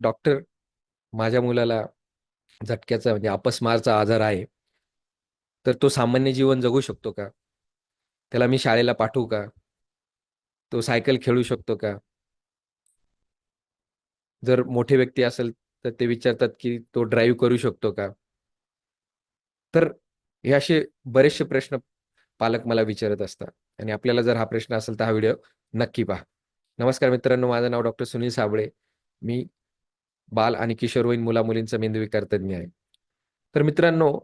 Doctor माझ्या मुलाला झटक्याचा म्हणजे अपस्मारचा आजार आहे तर तो सामान्य जीवन जगू शकतो का? त्याला मी शाळेला पाठवू का? तो सायकल खेळू शकतो का? जर मोठे व्यक्ती असेल तर ते विचारतात की तो ड्राईव्ह करू शकतो का? तर हे असे बरेचसे प्रश्न पालक मला विचारत असतात. आणि आपल्याला जर हा प्रश्न असेल तर हा व्हिडिओ नक्की पहा. नमस्कार मित्रांनो माझं नाव डॉक्टर सुनील साबळे. मी बाल आणि किशोरवयीन मुलामुलींचा मेंदूविकार तज्ज्ञ आहे. तर मित्रांनो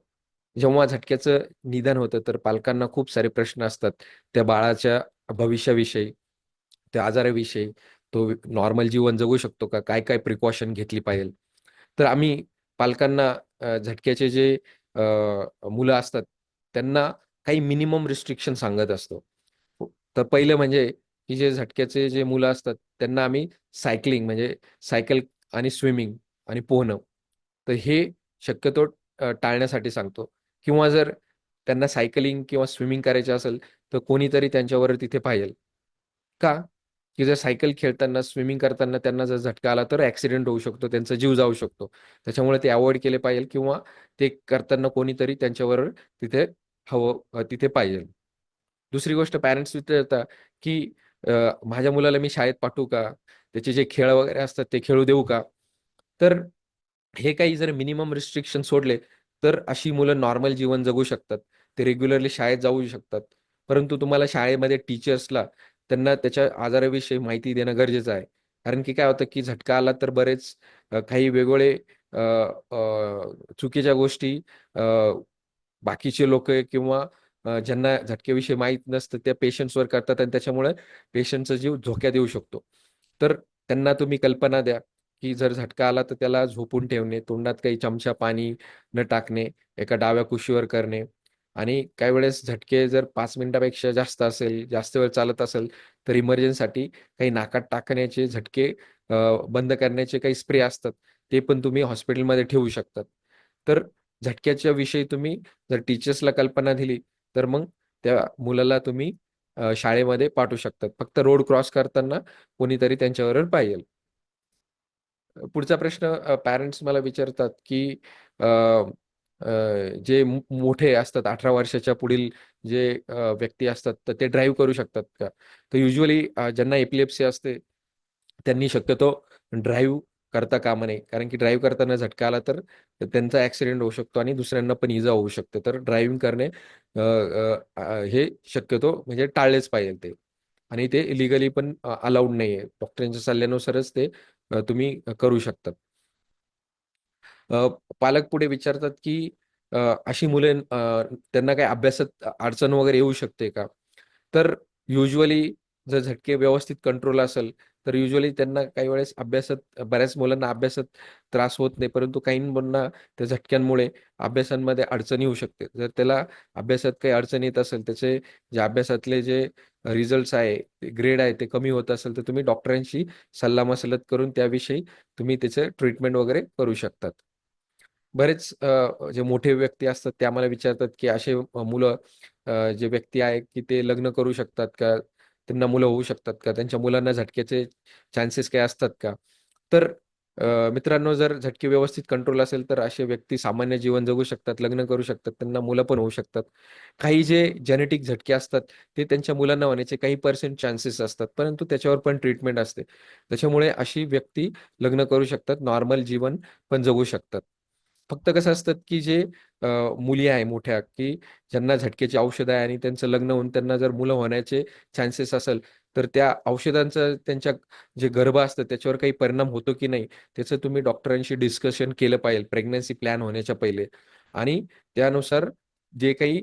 जेव्हा झटक्याचं निधन होतं तर पालकांना खूप सारे प्रश्न असतात. त्या बाळाच्या भविष्याविषयी त्या आजाराविषयी तो नॉर्मल जीवन जगू शकतो का? काय काय प्रिकॉशन घेतली पाहिजे? तर आम्ही पालकांना झटक्याचे जे मुलं असतात त्यांना काही मिनिमम रिस्ट्रिक्शन सांगत असतो. तर पहिलं म्हणजे की जे झटक्याचे जे मुलं असतात त्यांना आम्ही सायकलिंग म्हणजे सायकल आणि स्विमिंग आणि पोहणं. तर हे शक्यतो टाळण्यासाठी सांगतो. किंवा जर त्यांना सायकलिंग किंवा स्विमिंग करायचे असेल तर कोणीतरी त्यांच्यावर तिथे पाहिजे का? की जर सायकल खेळताना स्विमिंग करताना त्यांना जर झटका आला तर ऍक्सिडेंट होऊ शकतो त्यांचा जीव जाऊ शकतो. त्याच्यामुळे ते अवॉइड केले पाहिजे किंवा ते करताना कोणीतरी त्यांच्यावर तिथे हवं तिथे पाहिजे. दुसरी गोष्ट पॅरेंट्स विचारतात की माझ्या मुलाला मी शाळेत पाठवू का? त्याचे जे खेळ वगैरे असतात ते खेळू देऊ का? तर हे काही जर मिनिमम रिस्ट्रिक्शन सोडले तर अशी मुलं नॉर्मल जीवन जगू शकतात. ते रेग्युलरली शाळेत जाऊ शकतात. परंतु तुम्हाला शाळेमध्ये टीचर्सला त्यांना त्याच्या आजाराविषयी माहिती देणं गरजेचं आहे. कारण की काय होतं की झटका आला तर बरेच काही वेगवेगळे चुकीच्या गोष्टी बाकीचे लोक किंवा ज्यांना झटक्याविषयी माहीत नसतं त्या पेशंट्सवर करतात आणि त्याच्यामुळे पेशंटचा जीव धोक्यात येऊ शकतो. तर त्यांना तुम्ही कल्पना द्या की जर झटका आला तर त्याला झोपून ठेवणे तोंडात काही चमचा पाणी न टाकणे एका डाव्या कुशीवर करणे. आणि काही वेळेस झटके जर पाच मिनिटापेक्षा जास्त असेल जास्त वेळ चालत असेल तर इमर्जन्सीसाठी काही नाकात टाकण्याचे झटके बंद करण्याचे काही स्प्रे असतात ते पण तुम्ही हॉस्पिटलमध्ये ठेवू शकतात. तर झटक्याच्या विषयी तुम्ही जर टीचर्सला कल्पना दिली तर मग त्या मुलाला तुम्ही शाळेमध्ये पाठवू शकतात. फक्त रोड क्रॉस करताना कोणीतरी त्यांच्याबरोबर पाहिजे. पुढचा प्रश्न पॅरेंट्स मला विचारतात की अ, जे मोठे असतात अठरा वर्षाच्या पुढील जे व्यक्ती असतात तर ते ड्राईव्ह करू शकतात का? तर युजली ज्यांना एपिलेप्सी असते त्यांनी शक्यतो ड्राईव्ह करता कामा नये कारण की ड्राईव्ह करताना झटका आला तर त्यांचा ऍक्सिडेंट होऊ शकतो आणि दुसऱ्यांना पण इजा होऊ शकते. तर ड्रायव्हिंग करणे हे शक्यतो म्हणजे टाळलेच पाहिजे ते. आणि ते इलिगली पण अलाउड नाही आहे डॉक्टरांच्या सल्ल्यानुसारच ते तुम्ही करू शकतात. पालक पुढे विचारतात की अशी मुले त्यांना काही अभ्यासात अडचण वगैरे येऊ शकते का? तर युजली जर झटके व्यवस्थित कंट्रोल असेल तर युजली त्यांना काही वेळेस अभ्यासात बऱ्याच मुलांना अभ्यासात त्रास होत नाही. परंतु काही मुलांना त्या झटक्यांमुळे अभ्यासांमध्ये अडचणी होऊ शकते. जर त्याला अभ्यासात काही अडचण येत असेल त्याचे जे अभ्यासातले जे रिझल्ट्स आहे ग्रेड आहे ते कमी होत असेल तर तुम्ही डॉक्टरांशी सल्लामसलत करून त्याविषयी तुम्ही त्याचं ट्रीटमेंट वगैरे करू शकतात. बरेच जे मोठे व्यक्ती असतात ते आम्हाला विचारतात की असे मुलं जे व्यक्ती आहे की ते लग्न करू शकतात का? त्यांना मुलं होऊ शकतात का? त्यांच्या मुलांना झटक्याचे चान्सेस काय असतात का? तर मित्रांनो जर झटके व्यवस्थित कंट्रोल असेल तर असे व्यक्ती सामान्य जीवन जगू शकतात लग्न करू शकतात त्यांना मुलं पण होऊ शकतात. काही जे जेनेटिक झटके असतात ते त्यांच्या मुलांना होण्याचे काही पर्सेंट चान्सेस असतात परंतु त्याच्यावर पण ट्रीटमेंट असते. त्याच्यामुळे अशी व्यक्ती लग्न करू शकतात नॉर्मल जीवन पण जगू शकतात. फक्त कसं असतं की जे मुली आहे मोठ्या की ज्यांना झटक्याची औषध आहे आणि त्यांचं लग्न होऊन त्यांना जर मुलं होण्याचे चान्सेस असेल तर त्या औषधांचं त्यांच्या जे गर्भ असतं त्याच्यावर काही परिणाम होतो की नाही त्याचं तुम्ही डॉक्टरांशी डिस्कशन केलं पाहिजे प्रेग्नन्सी प्लॅन होण्याच्या पहिले. आणि त्यानुसार जे काही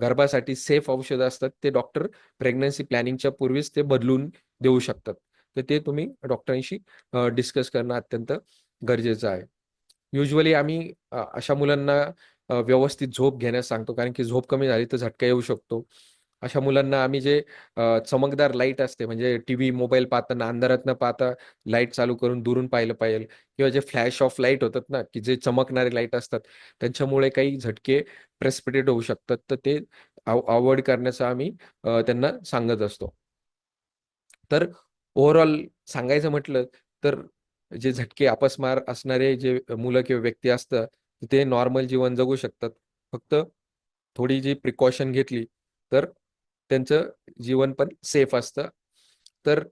गर्भासाठी सेफ औषधं असतात ते डॉक्टर प्रेग्नन्सी प्लॅनिंगच्या पूर्वीच ते बदलून देऊ शकतात. तर ते तुम्ही डॉक्टरांशी डिस्कस करणं अत्यंत गरजेचं आहे. युजली आम्ही अशा मुलांना व्यवस्थित झोप घेण्यास सांगतो. कारण की झोप कमी झाली तर झटका येऊ शकतो. अशा मुलांना आम्ही जे चमकदार लाइट असते म्हणजे टीव्ही मोबाईल पाहताना अंधारात न पाहता लाइट चालू करून दुरून पाहिलं पाहिजे किंवा जे फ्लॅश ऑफ लाइट होतात ना की जे चमकणारे लाइट असतात त्यांच्यामुळे काही झटके प्रेस्पिटेट होऊ शकतात. तर ते अवॉइड करण्याचा आम्ही त्यांना सांगत असतो. तर ओव्हरऑल सांगायचं म्हटलं तर जे झटके अपस्मार असणारे जे मुलं किंवा व्यक्ती असतं ते नॉर्मल जीवन जगू शकतात. फक्त थोडी जी प्रिकॉशन घेतली तर त्यांचं जीवन पण सेफ असतं. तर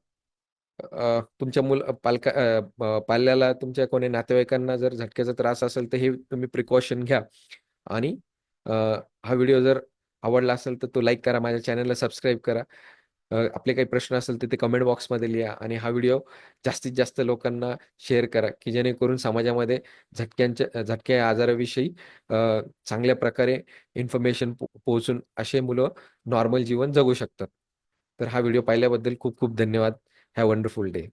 तुमच्या मुल पालका पाल्याला तुमच्या कोणी नातेवाईकांना जर झटक्याचा त्रास असेल तर हे तुम्ही प्रिकॉशन घ्या. आणि हा व्हिडिओ जर आवडला असेल तर तो लाईक करा माझ्या चॅनलला सबस्क्राईब करा. आपले काही प्रश्न असेल तर ते कमेंट बॉक्समध्ये लिहा आणि हा व्हिडिओ जास्तीत जास्त लोकांना शेअर करा की जेणेकरून समाजामध्ये झटक्यांच्या झटक्या या आजाराविषयी चांगल्या प्रकारे इन्फॉर्मेशन पोहोचून असे मुलं नॉर्मल जीवन जगू शकतात. तर हा व्हिडिओ पाहिल्याबद्दल खूप खूप धन्यवाद. Have wonderful day